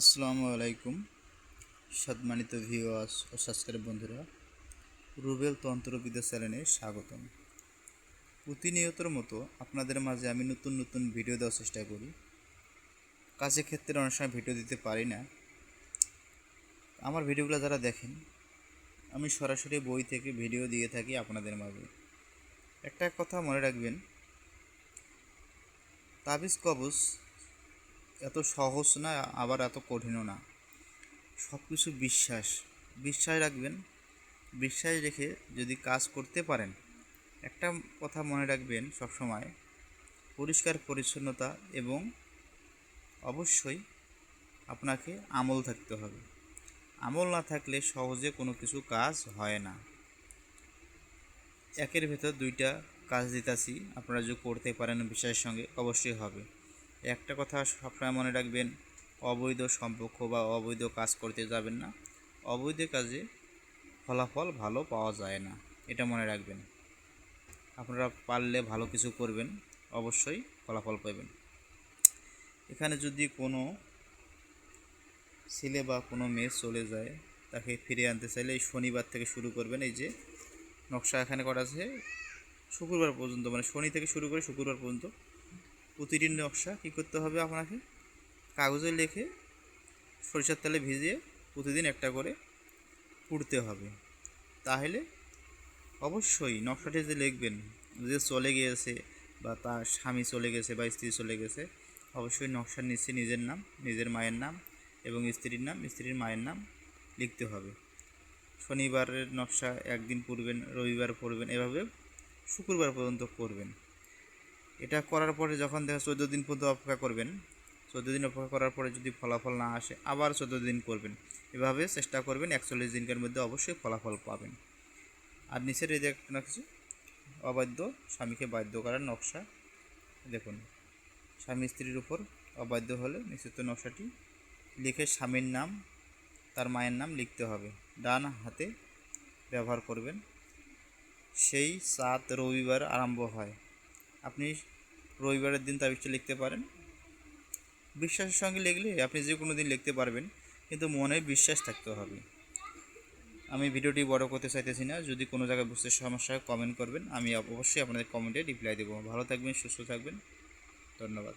আসসালামু আলাইকুম সম্মানিত ভিউয়ার্স ও সাবস্ক্রাইব বন্ধুরা। রুবেল তন্ত্রবিদ্যা চ্যানেলে স্বাগতম। প্রতিনিয়তর মতো আপনাদের মাঝে আমি নতুন নতুন ভিডিও দেওয়ার চেষ্টা করি। কাজের ক্ষেত্রে অনেক সময় ভিডিও দিতে পারি না। আমার ভিডিওগুলো যারা দেখেন, আমি সরাসরি বই থেকে ভিডিও দিয়ে থাকি আপনাদের মাঝে। একটা কথা মনে রাখবেন, তাবিজ কবজ এত সহজ না, আবার এত কঠিনও না। সব কিছু বিশ্বাস। বিশ্বাস রাখবেন। বিশ্বাস রেখে যদি কাজ করতে পারেন, একটা কথা মনে রাখবেন সবসময়, পরিষ্কার পরিচ্ছন্নতা এবং অবশ্যই আপনাকে আমল থাকতে হবে। আমল না থাকলে সহজে কোনো কিছু কাজ হয় না। একের ভেতর দুইটা কাজ দিতাছি, আপনারা যদি করতে পারেন বিশ্বাসের সঙ্গে, অবশ্যই হবে। একটা কথা সবসময় মনে রাখবেন, অবৈধ সম্পর্ক বা অবৈধ কাজ করতে যাবেন না। অবৈধ কাজে ফলাফল ভালো পাওয়া যায় না, এটা মনে রাখবেন। আপনারা পারলে ভালো কিছু করবেন, অবশ্যই ফলাফল পাবেন। এখানে যদি কোনো ছেলে বা কোনো মেয়ে চলে যায়, তাকে ফিরে আনতে চাইলে এই শনিবার থেকে শুরু করবেন, এই যে নকশা এখানে করা আছে, শুক্রবার পর্যন্ত মানে শনি থেকে শুরু করে শুক্রবার পর্যন্ত প্রতিটি নকশা কী করতে হবে আপনাকে? কাগজে লিখে সরিষার তেলে ভিজিয়ে প্রতিদিন একটা করে পুড়তে হবে। তাহলে অবশ্যই নকশাটি যে লিখবেন, যে চলে গিয়েছে বা তার স্বামী চলে গেছে বা স্ত্রী চলে গেছে, অবশ্যই নকশার নিচে নিজের নাম, নিজের মায়ের নাম এবং স্ত্রীর নাম, স্ত্রীর মায়ের নাম লিখতে হবে। শনিবারের নকশা একদিন পড়বেন, রবিবার পড়বেন, এভাবে শুক্রবার পর্যন্ত করবেন এটা করার পরে যখন দেখা চোদ্দ দিন পর্যন্ত অপেক্ষা করবেন, চোদ্দ দিন অপেক্ষা করার পরে যদি ফলাফল না আসে, আবার চোদ্দ দিন করবেন। এভাবে চেষ্টা করবেন একচল্লিশ দিনের মধ্যে অবশ্যই ফলাফল পাবেন। আর নিচের এই না কিছু? অবাধ্য স্বামীকে বাধ্য করার নকশা। দেখুন, স্বামী স্ত্রীর উপর অবাধ্য হলে নিশ্চিত নকশাটি লিখে স্বামীর নাম, তার মায়ের নাম লিখতে হবে। ডান হাতে ব্যবহার করবেন। সেই সাত রবিবার আরম্ভ হয়। আপনি রবিবারের দিন তাবিজটা লিখতে পারেন। বিশ্বাসের সঙ্গে লিখলে আপনি যে কোনো দিন লিখতে পারবেন, কিন্তু মনে বিশ্বাস থাকতে হবে। আমি ভিডিওটি বড় করতে চাইতেছি না, যদি কোনো জায়গায় বুঝতে সমস্যা কমেন্ট করবেন, আমি অবশ্যই আপনাদের কমেন্টে রিপ্লাই দেবো। ভালো থাকবেন, সুস্থ থাকবেন, ধন্যবাদ।